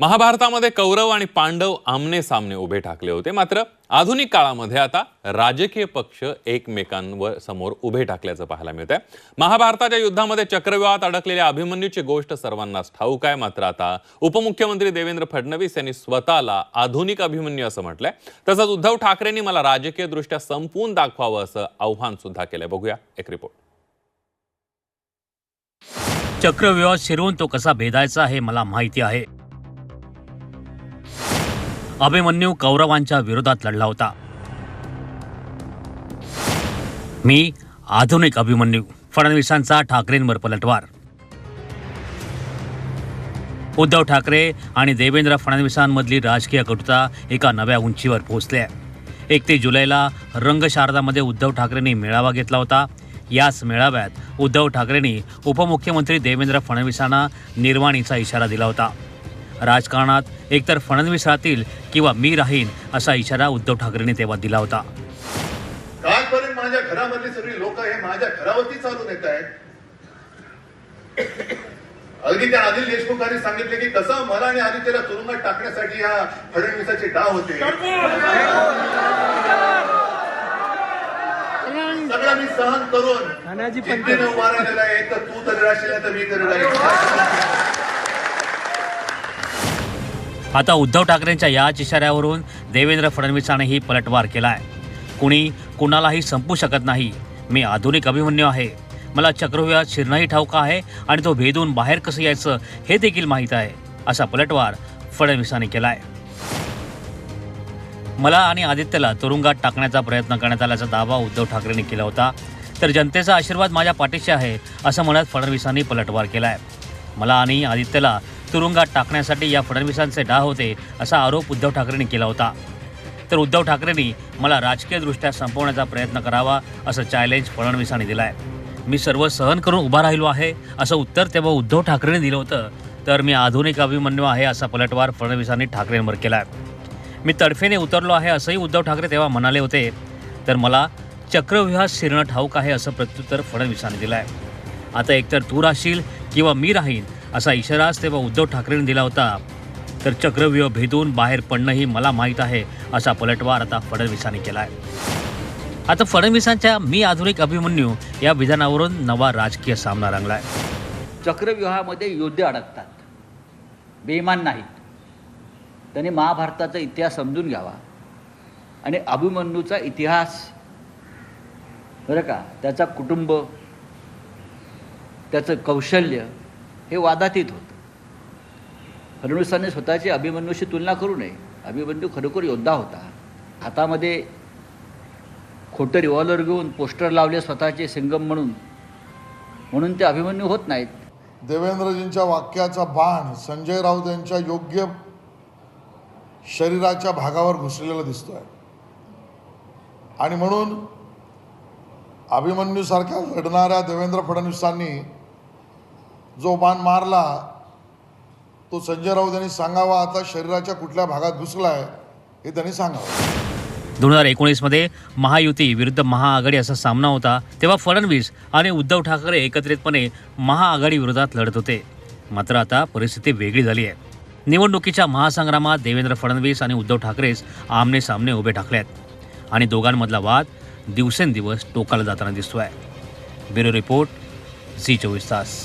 महाभारतामध्ये कौरव आणि पांडव आमने सामने उभे ठाकले होते. मात्र आधुनिक काळामध्ये आता राजकीय पक्ष एकमेकांवर समोर उभे ठाकल्याचं पाहायला मिळत आहे महाभारताच्या युद्धामध्ये चक्रव्यूहात अडकलेल्या अभिमन्यूची गोष्ट सर्वांनाच ठाऊक आहे. मात्र आता उपमुख्यमंत्री देवेंद्र फडणवीस यांनी स्वतःला आधुनिक अभिमन्यू असं म्हटलंय. तसंच उद्धव ठाकरेंनी मला राजकीय दृष्ट्या संपवून दाखवावं असं आव्हान सुद्धा केलंय. बघूया एक रिपोर्ट चक्रव्यूहात शिरवून तो कसा भेदायचा हे मला माहिती आहे. अभिमन्यू कौरवांच्या विरोधात लढला होता. मी आधुनिक अभिमन्यू फडणवीसांचा ठाकरेंवर पलटवार. उद्धव ठाकरे आणि देवेंद्र फडणवीसांमधली राजकीय कटुता एका नव्या उंचीवर पोहोचल्या. एक एकतीस जुलैला रंगशारदामध्ये उद्धव ठाकरेंनी मेळावा घेतला होता. याच मेळाव्यात उद्धव ठाकरेंनी उपमुख्यमंत्री देवेंद्र फडणवीसांना निर्वाणीचा इशारा दिला होता. राजकारणात एकतर फडणवीस राहतील किंवा मी राहीन असा इशारा उद्धव ठाकरेंनी तेव्हा दिला होता. कालपर्यंत माझ्या घरामधली सगळी लोक हे माझ्या घरावरती चालून येत आहेत. अगदी त्या अनिल देशमुखांनी सांगितले की कसं मला आणि आदित्यला तुरुंगात टाकण्यासाठी या फडणवीसाचे डाव होते. सगळं मी सहन करून उभा राहिलेला आहे. तर तू तरी राहशील नाही तर मी तरी राहील आता उद्धव ठाकरेंच्या याच इशाऱ्यावरून देवेंद्र फडणवीसांनीही पलटवार केला आहे कुणी कुणालाही संपू शकत नाही. मी आधुनिक अभिमन्यू आहे. मला चक्रव्यूहात शिरणंही ठाऊक आहे आणि तो भेदून बाहेर कसं यायचं हे देखील माहीत आहे असा पलटवार फडणवीसांनी केला आहे मला आणि आदित्यला तुरुंगात टाकण्याचा प्रयत्न करण्यात आल्याचा दावा उद्धव ठाकरेंनी केला होता. तर जनतेचा आशीर्वाद माझ्या पाठीशी आहे असं म्हणत फडणवीसांनी पलटवार केला आहे मला आणि आदित्यला तुरुंगात टाकण्यासाठी या फडणवीसांचे डाव होते असा आरोप उद्धव ठाकरेंनी केला होता. तर उद्धव ठाकरेंनी मला राजकीयदृष्ट्या संपवण्याचा प्रयत्न करावा असं चॅलेंज फडणवीसांनी दिलं आहे मी सर्व सहन करून उभा राहिलो आहे असं उत्तर तेव्हा उद्धव ठाकरेंनी दिलं होतं. तर मी आधुनिक अभिमन्यू आहे असा पलटवार फडणवीसांनी ठाकरेंवर केला आहे मी तडफेने उतरलो आहे असंही उद्धव ठाकरे तेव्हा म्हणाले होते. तर मला चक्रव्यूहात शिरणं ठाऊक आहे असं प्रत्युत्तर फडणवीसांनी दिलं आहे आता एकतर तू राहशील किंवा मी राहीन असा इशाराच तेव्हा उद्धव ठाकरेंनी दिला होता. तर चक्रव्यूह भेदून बाहेर पडणंही मला माहीत आहे असा पलटवार आता फडणवीसांनी केला आहे आता फडणवीसांच्या मी आधुनिक अभिमन्यू या विधानावरून नवा राजकीय सामना रंगलाय. चक्रव्यूहामध्ये योद्धे अडकतात. बेईमान नाहीत. त्यांनी महाभारताचा इतिहास समजून घ्यावा. आणि अभिमन्यूचा इतिहास बरं का त्याचा कुटुंब त्याचं कौशल्य हे वादातीत होतं. फडणवीसांनी स्वतःची अभिमन्यूशी तुलना करू नये. अभिमन्यू खरोखर योद्धा होता. हातामध्ये खोटं रिव्हॉल्वर घेऊन पोस्टर लावले स्वतःचे सिंगम म्हणून. म्हणून ते अभिमन्यू होत नाहीत. देवेंद्रजींच्या वाक्याचा बाण संजय राऊत यांच्या योग्य शरीराच्या भागावर घुसलेला दिसतोय. आणि म्हणून अभिमन्यूसारख्या लढणाऱ्या देवेंद्र फडणवीसांनी जो बाण मारला तो संजय राऊत यांनी सांगावा आता शरीराच्या कुठल्या भागात घुसलाय हे त्यांनी सांगावं. दोन हजार एकोणीसमध्ये महायुती विरुद्ध महाआघाडी असा सामना होता तेव्हा फडणवीस आणि उद्धव ठाकरे एकत्रितपणे महाआघाडी विरोधात लढत होते. मात्र आता परिस्थिती वेगळी झाली आहे. निवडणुकीच्या महासंग्रामात देवेंद्र फडणवीस आणि उद्धव ठाकरेच आमने सामने उभे ठाकले आहेत आणि दोघांमधला वाद दिवसेंदिवस टोकाला जाताना दिसतोय. ब्युरो रिपोर्ट झी चोवीस तास.